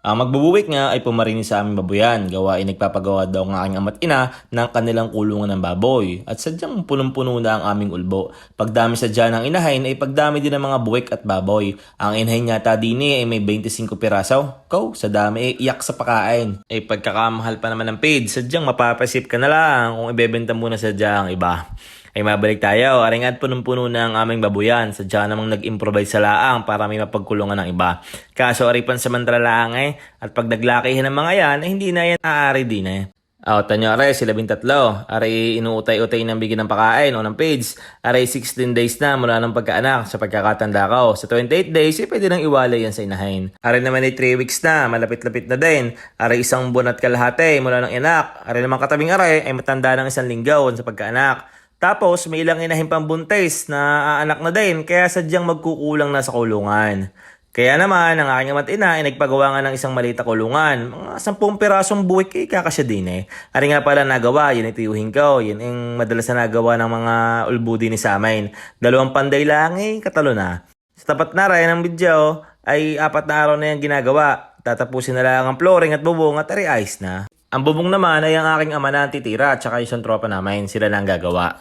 Ang magbubuwik nga ay pumarinis sa aming babuyan. Gawain nagpapagawa daw ng aking ama't ina ng kanilang kulungan ng baboy. At sadyang punong-puno na ang aming ulbo. Pagdami sadya ng inahin ay pagdami din ng mga buwik at baboy. Ang inahin yata din eh, ay may 25 piraso. Ko, sa dami eh, iyak sa pakain. Eh pagkakamahal pa naman ng paid, sadyang mapapasip ka na lang kung ibebenta mo na sadya ang iba. Ay mabalik tayo, aring at punong-puno na aming babuyan. Sadya namang nag-improvise sa laang para may mapagkulungan ng iba. Kaso aripan samantala lang eh, at pag naglakihin ng mga yan, ay hindi na yan aari din eh. Oh, tanyo are, sila tatlo. Aray inuutay-utay ng bigyan ng pakain o ng page. Aray 16 days na mula ng pagkaanak sa pagkakatanda ko. Sa 28 days, eh, pwede nang iwalay yan sa inahin. Aray naman ay 3 weeks na, malapit-lapit na din. Aray isang buwan at kalahati mula ng inak. Aray naman katabing aray ay matanda ng isang linggaw sa pagkaanak. Tapos may ilang inahin pang buntis na aanak na din kaya sadyang magkukulang na sa kulungan. Kaya naman, ang aking ama't ina ay nagpagawa nga ng isang maliit na kulungan. Mga sampung pirasong buwik eh, kakasya din eh. Ari nga pala nagawa, yun itiyuhin ko. Yun ang madalas na nagawa ng mga ulbudi ni sa amin. Dalawang panday lang eh, katalo na. Sa tapat na rin ng video ay apat na araw na yung ginagawa. Tatapusin na lang ang flooring at bubong at ari ice na. Ang bubong naman ay ang aking ama na titira at saka isang tropa namin. Sila na ang gagawa.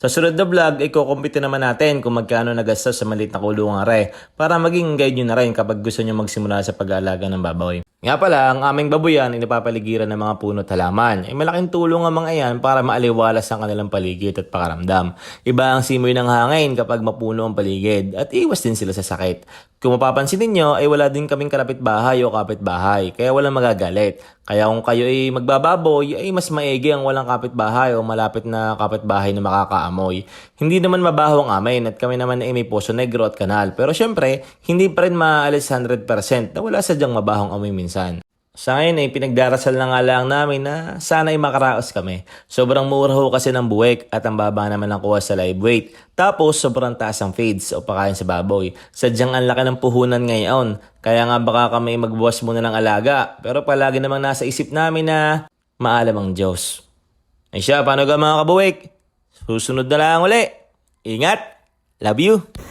Sa sunod na vlog, ikukumpite naman natin kung magkano nagastos sa maliit na kulungan re para maging guide nyo na rin kapag gusto nyo magsimula sa pag-aalaga ng baboy. Nga pala, ang aming baboyan ay napapaligiran ng mga puno at halaman. Ay malaking tulong ang mga iyan para maaliwalas ang kanilang paligid at pakaramdam. Iba ang simoy ng hangin kapag mapuno ang paligid at iwas din sila sa sakit. Kung mapapansin ninyo ay wala din kaming kalapit bahay o kapitbahay kaya walang magagalit. Kaya kung kayo ay magbababoy ay mas maigi ang walang kapitbahay o malapit na kapitbahay na makakaamoy. Hindi naman mabaho ang amin at kami naman ay may poso negro at kanal. Pero syempre, hindi pa rin maalis 100% na wala sadyang mabahong amoy minsan. Sa ngayon ay pinagdarasal na nga lang namin na sana ay makaraos kami. Sobrang mura ho kasi ng buwek at ang baba naman ng kuha sa live weight. Tapos sobrang taas ang feeds o pakain sa baboy. Sadyang ang laki ng puhunan ngayon. Kaya nga baka kami magbuwas muna ng alaga. Pero palagi namang nasa isip namin na maalam ang Diyos. Ay siya, paano ka mga kabuwik? Susunod na lang uli. Ingat! Love you!